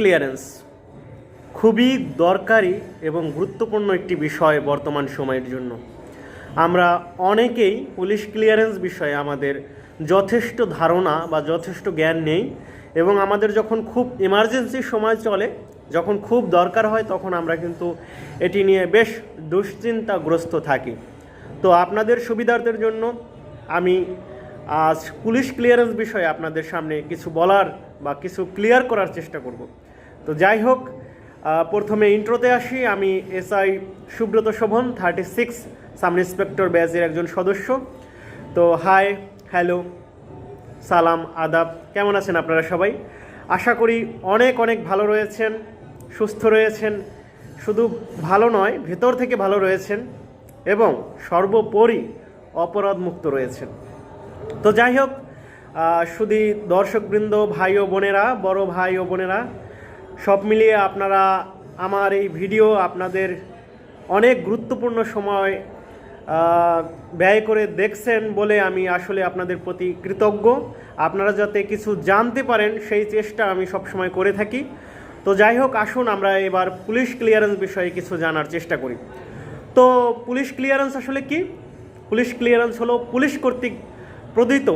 Clearance খুবই দরকারি এবং গুরুত্বপূর্ণ একটি বিষয় বর্তমান সময়ের জন্য। আমরা অনেকেই পুলিশ ক্লিয়ারেন্স বিষয়ে আমাদের যথেষ্ট ধারণা বা যথেষ্ট জ্ঞান নেই এবং আমাদের যখন খুব ইমার্জেন্সি সময় চলে, যখন খুব দরকার হয়, তখন আমরা কিন্তু এটি নিয়ে বেশ দুশ্চিন্তাগ্রস্ত থাকি। তো আপনাদের সুবিধার্থের জন্য আমি আজ পুলিশ ক্লিয়ারেন্স বিষয়ে আপনাদের সামনে কিছু বলার বা কিছু ক্লিয়ার করার চেষ্টা করব। তো যাই হোক প্রথমে ইন্ট্রোতে আসি। আমি SI Subrata Sovan thirty six sub inspector ব্যাচের একজন সদস্য। তো হাই, হ্যালো, সালাম, আদাব, কেমন আছেন আপনারা সবাই? আশা করি অনেক অনেক ভালো রয়েছেন, সুস্থ রয়েছেন। শুধু ভালো নয়, ভেতর থেকে ভালো রয়েছেন এবং সর্বোপরি অপরাধমুক্ত রয়েছেন। তো যাই হোক শুধু দর্শকবৃন্দ, ভাই ও বোনেরা, বড় ভাই ও বোনেরা সব মিলিয়ে আপনারা আমার এই ভিডিও আপনাদের অনেক গুরুত্বপূর্ণ সময় ব্যয় করে দেখছেন বলে আমি আসলে আপনাদের প্রতি কৃতজ্ঞ। আপনারা যাতে কিছু জানতে পারেন, সেই চেষ্টা আমি সবসময় করে থাকি। তো যাই হোক, আসুন আমরা এবার পুলিশ ক্লিয়ারেন্স বিষয়ে কিছু জানার চেষ্টা করি। তো পুলিশ ক্লিয়ারেন্স আসলে কি? পুলিশ ক্লিয়ারেন্স হলো পুলিশ কর্তৃক প্রদত্ত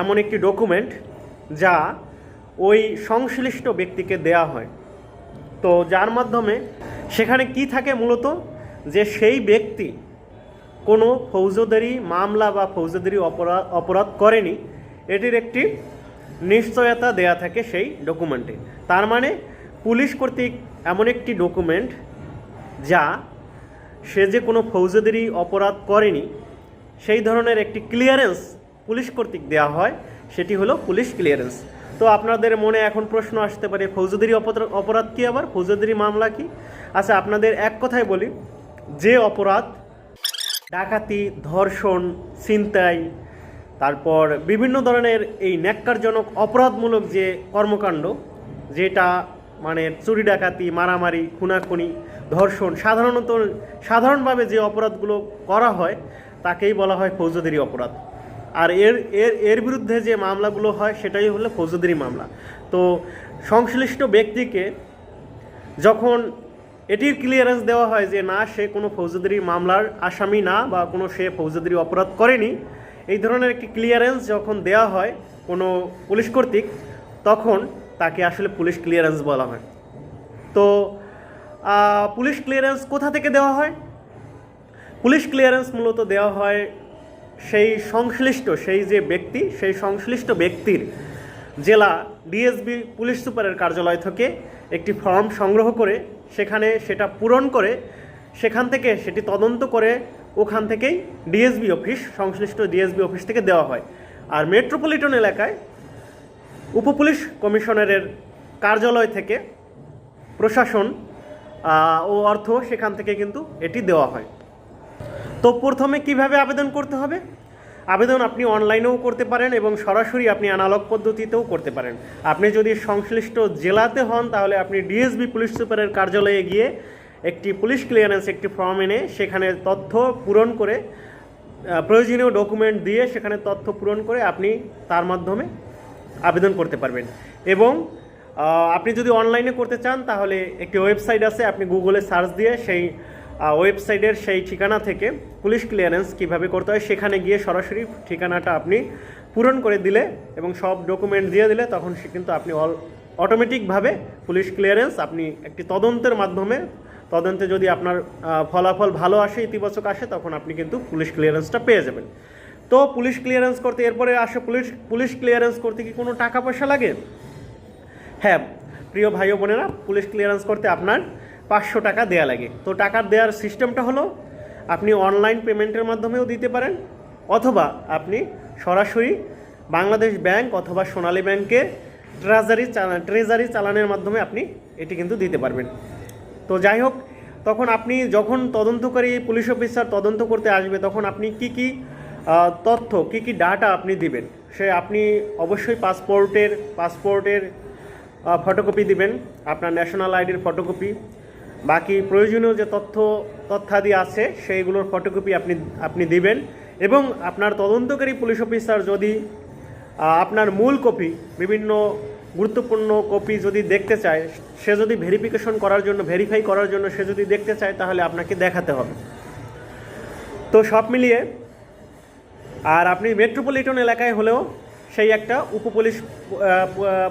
এমন একটি ডকুমেন্ট যা ওই সংশ্লিষ্ট ব্যক্তিকে দেয়া হয়। তো যার মাধ্যমে সেখানে কি থাকে মূলত? যে সেই ব্যক্তি কোনো ফৌজদারি মামলা বা ফৌজদারি অপরাধ অপরাধ করেনি, এটির একটি নিশ্চয়তা দেয়া থাকে সেই ডকুমেন্টে তার মানে পুলিশ কর্তৃক এমন একটি ডকুমেন্ট যা সে যে কোনো ফৌজদারি অপরাধ করেনি, সেই ধরনের একটি ক্লিয়ারেন্স পুলিশ কর্তৃক দেওয়া হয়, সেটি হলো পুলিশ ক্লিয়ারেন্স তো আপনাদের মনে এখন প্রশ্ন আসতে পারে, ফৌজদারি অপরাধ কী আবার? ফৌজদারি মামলা কি? আচ্ছা আপনাদের এক কথায় বলি, যে অপরাধ, ডাকাতি, ধর্ষণ, ছিনতাই, তারপর বিভিন্ন ধরনের এই ন্যাক্কারজনক অপরাধমূলক যে কর্মকাণ্ড, যেটা মানে চুরি, ডাকাতি, মারামারি, খুনাখুনি, ধর্ষণ, সাধারণত সাধারণভাবে যে অপরাধগুলো করা হয়, তাকেই বলা হয় ফৌজদারি অপরাধ। আর এর এর এর বিরুদ্ধে যে মামলাগুলো হয় সেটাই হলো ফৌজদারি মামলা। তো সংশ্লিষ্ট ব্যক্তিকে যখন এটির ক্লিয়ারেন্স দেওয়া হয় যে না, সে কোনো ফৌজদারি মামলার আসামি না বা কোনো সে ফৌজদারি অপরাধ করেনি, এই ধরনের একটি ক্লিয়ারেন্স যখন দেওয়া হয় কোনো পুলিশ কর্তৃক, তখন তাকে আসলে পুলিশ ক্লিয়ারেন্স বলা হয়। তো পুলিশ ক্লিয়ারেন্স কোথা থেকে দেওয়া হয়? পুলিশ ক্লিয়ারেন্স মূলত দেওয়া হয় সেই সংশ্লিষ্ট, সেই যে ব্যক্তি, সেই সংশ্লিষ্ট ব্যক্তির জেলা ডিএসবি পুলিশ সুপারের কার্যালয় থেকে একটি ফর্ম সংগ্রহ করে সেখানে সেটা পূরণ করে সেখান থেকে সেটি তদন্ত করে ওখান থেকেই ডিএসবি অফিস, সংশ্লিষ্ট ডিএসবি অফিস থেকে দেওয়া হয়। আর মেট্রোপলিটন এলাকায় উপপুলিশ কমিশনারের কার্যালয় থেকে প্রশাসন ও অর্থ সেখান থেকে কিন্তু এটি দেওয়া হয়। তো প্রথমে কীভাবে আবেদন করতে হবে? আবেদন আপনি অনলাইনেও করতে পারেন এবং সরাসরি আপনি অ্যানালগ পদ্ধতিতেও করতে পারেন। আপনি যদি সংশ্লিষ্ট জেলাতে হন, তাহলে আপনি ডিএসবি পুলিশ সুপারের কার্যালয়ে গিয়ে একটি পুলিশ ক্লিয়ারেন্স, একটি ফর্ম এনে সেখানে তথ্য পূরণ করে প্রয়োজনীয় ডকুমেন্ট দিয়ে সেখানে তথ্য পূরণ করে আপনি তার মাধ্যমে আবেদন করতে পারবেন। এবং আপনি যদি অনলাইনে করতে চান, তাহলে একটি ওয়েবসাইট আছে, আপনি গুগলে সার্চ দিয়ে সেই ওয়েবসাইটের সেই ঠিকানা থেকে পুলিশ ক্লিয়ারেন্স কীভাবে করতে হয় সেখানে গিয়ে সরাসরি ঠিকানাটা আপনি পূরণ করে দিলে এবং সব ডকুমেন্ট দিয়ে দিলে তখন সে কিন্তু আপনি অল অটোমেটিকভাবে পুলিশ ক্লিয়ারেন্স আপনি একটি তদন্তের মাধ্যমে, তদন্তে যদি আপনার ফলাফল ভালো আসে, ইতিবাচক আসে, তখন আপনি কিন্তু পুলিশ ক্লিয়ারেন্সটা পেয়ে যাবেন। তো পুলিশ ক্লিয়ারেন্স করতে, এরপরে আসে পুলিশ পুলিশ ক্লিয়ারেন্স করতে কি কোনো টাকা পয়সা লাগে? হ্যাঁ প্রিয় ভাই বোনেরা পুলিশ ক্লিয়ারেন্স করতে আপনার পাঁচশো টাকা দেয়া লাগে। তো টাকার দেওয়ার সিস্টেমটা হলো, আপনি অনলাইন পেমেন্টের মাধ্যমেও দিতে পারেন, অথবা আপনি সরাসরি বাংলাদেশ ব্যাংক অথবা সোনালী ব্যাংকে ট্রেজারি ট্রেজারি চালানের মাধ্যমে আপনি এটি কিন্তু দিতে পারবেন। তো যাই হোক, তখন আপনি যখন তদন্তকারী পুলিশ অফিসার তদন্ত করতে আসবে, তখন আপনি কি কি তথ্য, কি কি ডাটা আপনি দিবেন, সে আপনি অবশ্যই পাসপোর্টের পাসপোর্টের ফটোকপি দিবেন, আপনার ন্যাশনাল আইডির ফটোকপি বাকি প্রয়োজনীয় যে তথ্য, তথ্যাদি আছে, সেইগুলোর ফটোকপি আপনি আপনি দিবেন। এবং আপনার তদন্তকারী পুলিশ অফিসার যদি আপনার মূল কপি বিভিন্ন গুরুত্বপূর্ণ কপি যদি দেখতে চায়, সে যদি ভেরিফিকেশন করার জন্য ভেরিফাই করার জন্য সে যদি দেখতে চায়, তাহলে আপনাকে দেখাতে হবে। তো সব মিলিয়ে, আর আপনি মেট্রোপলিটন এলাকায় হলেও সেই একটা উপপুলিশ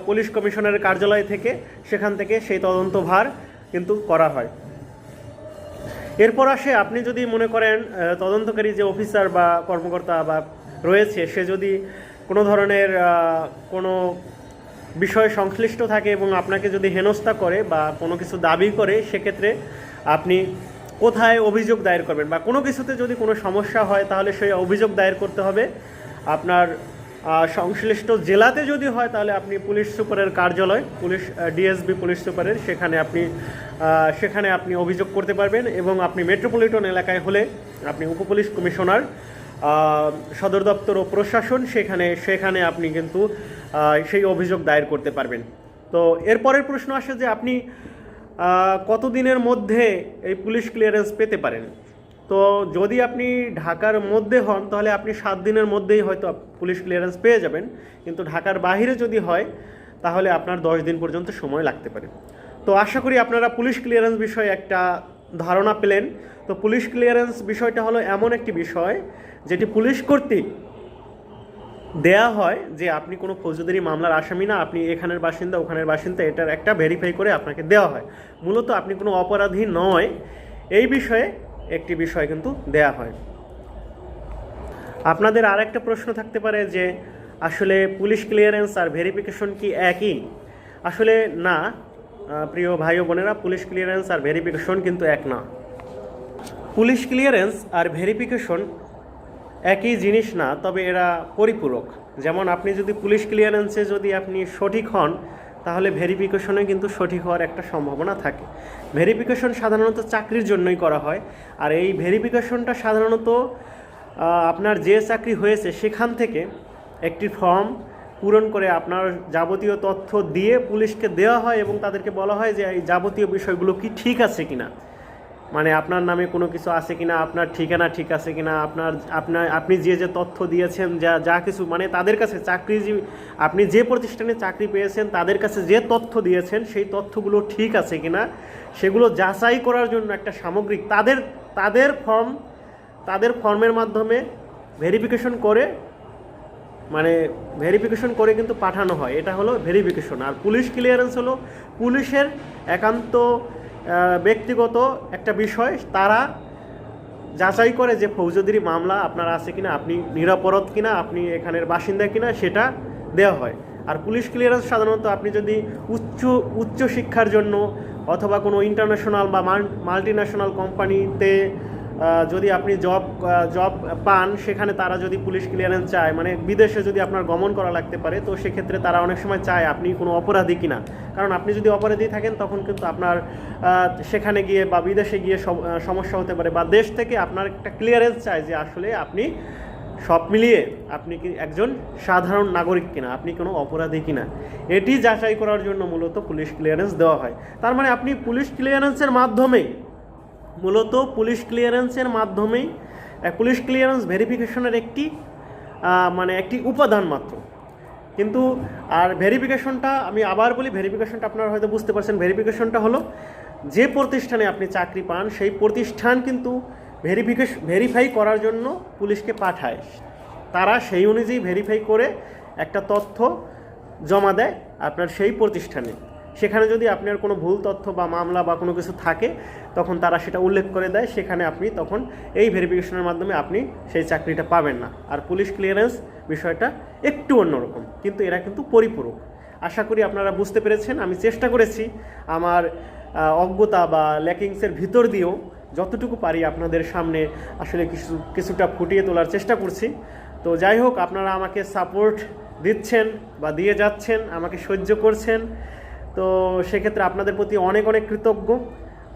পুলিশ কমিশনারের কার্যালয় থেকে, সেখান থেকে সেই তদন্ত ভার কিন্তু করা হয়। এরপর আসে আপনি যদি মনে করেন তদন্তকারী যে অফিসার বা কর্মকর্তা বা রয়েছে, সে যদি কোনো ধরনের কোনো বিষয়ে সংশ্লিষ্ট থাকে এবং আপনাকে যদি হেনস্থা করে বা কোনো কিছু দাবি করে, সেক্ষেত্রে আপনি কোথায় অভিযোগ দায়ের করবেন? বা কোনো কিছুতে যদি কোনো সমস্যা হয়, তাহলে সেই অভিযোগ দায়ের করতে হবে। আপনার সংশ্লিষ্ট জেলাতে যদি হয়, তাহলে আপনি পুলিশ সুপারের কার্যালয়, পুলিশ ডিএসবি পুলিশ সুপারের সেখানে আপনি সেখানে আপনি অভিযোগ করতে পারবেন এবং আপনি মেট্রোপলিটন এলাকায় হলে আপনি উপপুলিশ কমিশনার সদর দপ্তর ও প্রশাসন সেখানে সেখানে আপনি কিন্তু সেই অভিযোগ দায়ের করতে পারবেন। তো এরপরের প্রশ্ন আসে যে আপনি কতদিনের মধ্যে এই পুলিশ ক্লিয়ারেন্স পেতে পারেন? তো যদি আপনি ঢাকার মধ্যে হন, তাহলে আপনি সাত দিনের মধ্যেই হয়তো পুলিশ ক্লিয়ারেন্স পেয়ে যাবেন। কিন্তু ঢাকার বাইরে যদি হয়, তাহলে আপনার দশ দিন পর্যন্ত সময় লাগতে পারে। তো আশা করি আপনারা পুলিশ ক্লিয়ারেন্স বিষয়ে একটা ধারণা পেলেন। তো পুলিশ ক্লিয়ারেন্স বিষয়টা হলো এমন একটি বিষয়, যেটি পুলিশ কর্তৃক দেয়া হয় যে আপনি কোনো ফৌজদারি মামলার আসামি না, আপনি এখানের বাসিন্দা, ওখানের বাসিন্দা, এটার একটা ভেরিফাই করে আপনাকে দেওয়া হয়। মূলত আপনি কোনো অপরাধী নয়। এই বিষয়ে একটি বিষয় কিন্তু দেয়া হয়। আপনাদের আর একটা প্রশ্ন থাকতে পারে যে, আসলে পুলিশ ক্লিয়ারেন্স আর ভেরিফিকেশন কি একই? আসলে না প্রিয় ভাই ও বোনেরা, পুলিশ ক্লিয়ারেন্স আর ভেরিফিকেশন কিন্তু এক না। পুলিশ ক্লিয়ারেন্স আর ভেরিফিকেশন একই জিনিস না, তবে এরা পরিপূরক। যেমন আপনি যদি পুলিশ ক্লিয়ারেন্সে যদি আপনি সঠিক হন তাহলে ভেরিফিকেশনে কিন্তু সঠিক হওয়ার একটা সম্ভাবনা থাকে। ভেরিফিকেশন সাধারণত চাকরির জন্যই করা হয়। আর এই ভেরিফিকেশনটা সাধারণত আপনার যে চাকরি হয়েছে সেখান থেকে একটি ফর্ম পূরণ করে আপনার যাবতীয় তথ্য দিয়ে পুলিশকে দেওয়া হয় এবং তাদেরকে বলা হয় যে এই যাবতীয় বিষয়গুলো কি ঠিক আছে কিনা। মানে আপনার নামে কোনো কিছু আছে কিনা, আপনার ঠিকানা ঠিক আছে কিনা, আপনার আপনার, আপনি যে যে তথ্য দিয়েছেন, যা যা কিছু মানে তাদের কাছে চাকরিজীবী আপনি যে প্রতিষ্ঠানে চাকরি পেয়েছেন, তাদের কাছে যে তথ্য দিয়েছেন, সেই তথ্যগুলো ঠিক আছে কিনা, সেগুলো যাচাই করার জন্য একটা সামগ্রিক, তাদের তাদের ফর্ম, তাদের ফর্মের মাধ্যমে ভেরিফিকেশন করে মানে ভেরিফিকেশন করে কিন্তু পাঠানো হয়। এটা হলো ভেরিফিকেশন আর পুলিশ ক্লিয়ারেন্স হলো। পুলিশের একান্ত ব্যক্তিগত একটা বিষয়, তারা যাচাই করে যে ফৌজদারি মামলা আপনার আছে কিনা, আপনি নিরাপরাধ কিনা, আপনি এখানের বাসিন্দা কিনা, সেটা দেওয়া হয়। আর পুলিশ ক্লিয়ারেন্স সাধারণত আপনি যদি উচ্চ উচ্চ শিক্ষার জন্য অথবা কোনো ইন্টারন্যাশনাল বা মাল্টি ন্যাশনাল কোম্পানিতে যদি আপনি জব জব পান, সেখানে তারা যদি পুলিশ ক্লিয়ারেন্স চায় মানে বিদেশে যদি আপনার গমন করা লাগতে পারে, তো সেক্ষেত্রে তারা অনেক সময় চায় আপনি কোনো অপরাধী কিনা। কারণ আপনি যদি অপরাধী থাকেন, তখন কিন্তু আপনার সেখানে গিয়ে বা বিদেশে গিয়ে সম- সমস্যা হতে পারে বা দেশ থেকে আপনার একটা ক্লিয়ারেন্স চায় যে আসলে আপনি সব মিলিয়ে আপনি কি একজন সাধারণ নাগরিক কিনা, আপনি কোনো অপরাধী কিনা। এটি যাচাই করার জন্য মূলত পুলিশ ক্লিয়ারেন্স দেওয়া হয়। তার মানে আপনি পুলিশ ক্লিয়ারেন্সের মাধ্যমেই মূলত পুলিশ ক্লিয়ারেন্সের মাধ্যমেই পুলিশ ক্লিয়ারেন্স ভেরিফিকেশনের একটি মানে একটি উপাদান মাত্র। কিন্তু, আর ভেরিফিকেশনটা, আমি আবার বলি ভেরিফিকেশনটা আপনারা হয়তো বুঝতে পারছেন, ভেরিফিকেশনটা হলো যে প্রতিষ্ঠানে আপনি চাকরি পান, সেই প্রতিষ্ঠান কিন্তু ভেরিফিকেশন ভেরিফাই করার জন্য পুলিশকে পাঠায়। তারা সেই অনুযায়ী ভেরিফাই করে একটা তথ্য জমা দেয় আপনার সেই প্রতিষ্ঠানে। সেখানে যদি আপনার কোনো ভুল তথ্য বা মামলা বা কোনো কিছু থাকে, তখন তারা সেটা উল্লেখ করে দেয়। সেখানে আপনি তখন এই ভেরিফিকেশনের মাধ্যমে আপনি সেই চাকরিটা পাবেন না। আর পুলিশ ক্লিয়ারেন্স বিষয়টা একটু অন্যরকম, কিন্তু এরা কিন্তু পরিপূরক। আশা করি আপনারা বুঝতে পেরেছেন। আমি চেষ্টা করেছি আমার অজ্ঞতা বা ল্যাকিংসের ভিতর দিয়েও যতটুকু পারি আপনাদের সামনে আসলে কিছু, কিছুটা ফুটিয়ে তোলার চেষ্টা করছি। তো যাই হোক, আপনারা আমাকে সাপোর্ট দিচ্ছেন বা দিয়ে যাচ্ছেন, আমাকে সহ্য করছেন। তো সেক্ষেত্রে আপনাদের প্রতি অনেক অনেক কৃতজ্ঞ।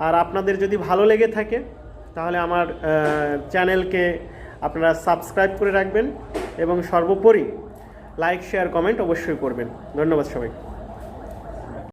আর আপনাদের যদি ভালো লেগে থাকে, তাহলে আমার চ্যানেলকে আপনারা সাবস্ক্রাইব করে রাখবেন এবং সর্বোপরি লাইক, শেয়ার, কমেন্ট অবশ্যই করবেন। ধন্যবাদ সবাই